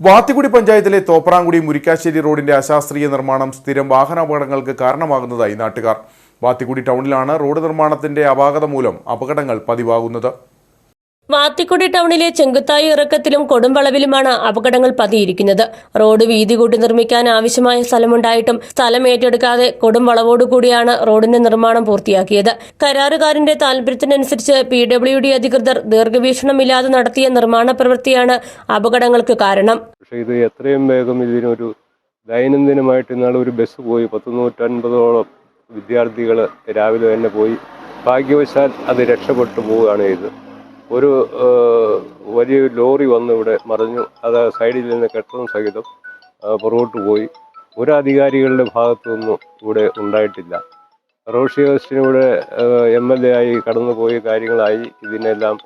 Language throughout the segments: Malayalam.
വാത്തിക്കുടി പഞ്ചായത്തിലെ തോപ്രാങ്കുടി മുരിക്കാശ്ശേരി റോഡിന്റെ അശാസ്ത്രീയ നിർമ്മാണം സ്ഥിരം വാഹനാപകടങ്ങൾക്ക് കാരണമാകുന്നതായി നാട്ടുകാർ. വാത്തിക്കുടി ടൗണിലാണ് റോഡ് നിർമ്മാണത്തിന്റെ അപാകത മൂലം അപകടങ്ങൾ പതിവാകുന്നത്. വാത്തിക്കുടി ടൗണിലെ ചെങ്കുത്തായി ഇറക്കത്തിലും കൊടുംവളവിലുമാണ് അപകടങ്ങൾ പതിയിരിക്കുന്നത്. റോഡ് വീതി കൂട്ടി നിർമ്മിക്കാൻ ആവശ്യമായ സ്ഥലമുണ്ടായിട്ടും സ്ഥലം ഏറ്റെടുക്കാതെ കൊടുംവളവോടുകൂടിയാണ് റോഡിന്റെ നിർമ്മാണം പൂർത്തിയാക്കിയത്. കരാറുകാരന്റെ താൽപര്യത്തിനനുസരിച്ച് പി ഡബ്ല്യു ഡി അധികൃതർ ദീർഘവീക്ഷണമില്ലാതെ നടത്തിയ നിർമ്മാണ പ്രവൃത്തിയാണ് അപകടങ്ങൾക്ക് കാരണം. പക്ഷേ ഇത് എത്രയും വേഗം ഇതിനൊരു ദൈനംദിനമായിട്ട് ഇന്നാൾ ഒരു ബസ് പോയി. പത്ത് നൂറ്റൻപതോളം വിദ്യാർത്ഥികൾ രാവിലെ തന്നെ പോയി. ഭാഗ്യവശാൽ അത് രക്ഷപ്പെട്ടു പോവുകയാണ് ചെയ്തത്. ഒരു വലിയ ലോറി വന്ന് ഇവിടെ മറിഞ്ഞു. അത് സൈഡിൽ നിന്ന് കെട്ടണം സഹിതം പുറകോട്ട് പോയി. ഒരു അധികാരികളുടെ ഭാഗത്തുനിന്നും ഇവിടെ ഉണ്ടായിട്ടില്ല. റോഷി അഗസ്റ്റിൻ ഇവിടെ എം എൽ എ ആയി കടന്നുപോയി കാര്യങ്ങളായി ഇതിനെല്ലാം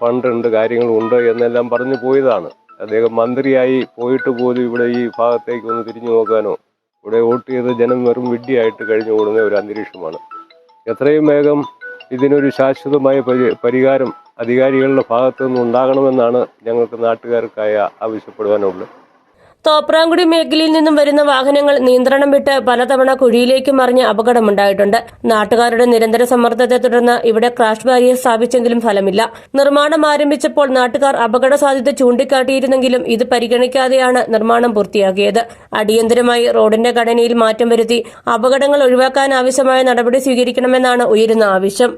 ഫണ്ടുണ്ട് കാര്യങ്ങളുണ്ട് എന്നെല്ലാം പറഞ്ഞു പോയതാണ്. അദ്ദേഹം മന്ത്രിയായി പോയിട്ട് പോലും ഇവിടെ ഈ ഭാഗത്തേക്ക് ഒന്ന് തിരിഞ്ഞു നോക്കാനോ ഇവിടെ വോട്ട് ചെയ്ത് ജനം വെറും വിഡ്ഢിയായിട്ട് കഴിഞ്ഞു കൂടുന്ന ഒരു അന്തരീക്ഷമാണ്. എത്രയും വേഗം ഇതിനൊരു ശാശ്വതമായ പരി പരിഹാരം അധികാരികളുടെ ഭാഗത്തു നിന്ന് ഉണ്ടാകണമെന്നാണ് ഞങ്ങൾക്ക് നാട്ടുകാർക്കായ ആവശ്യപ്പെടുവാനുള്ളത്. തോപ്രാങ്കുടി മേഖലയിൽ നിന്നും വരുന്ന വാഹനങ്ങൾ നിയന്ത്രണം വിട്ട് പലതവണ കുഴിയിലേക്ക് മറിഞ്ഞ് അപകടമുണ്ടായിട്ടുണ്ട്. നാട്ടുകാരുടെ നിരന്തര സമ്മർദ്ദത്തെ തുടർന്ന് ഇവിടെ ക്രാഷ് ബാരിയർ സ്ഥാപിച്ചെങ്കിലും ഫലമില്ല. നിർമ്മാണം ആരംഭിച്ചപ്പോൾ നാട്ടുകാർ അപകട സാധ്യത ചൂണ്ടിക്കാട്ടിയിരുന്നെങ്കിലും ഇത് പരിഗണിക്കാതെയാണ് നിർമ്മാണം പൂർത്തിയാക്കിയത്. അടിയന്തരമായി റോഡിന്റെ ഘടനയിൽ മാറ്റം വരുത്തി അപകടങ്ങൾ ഒഴിവാക്കാൻ ആവശ്യമായ നടപടി സ്വീകരിക്കണമെന്നാണ് ഉയരുന്ന ആവശ്യം.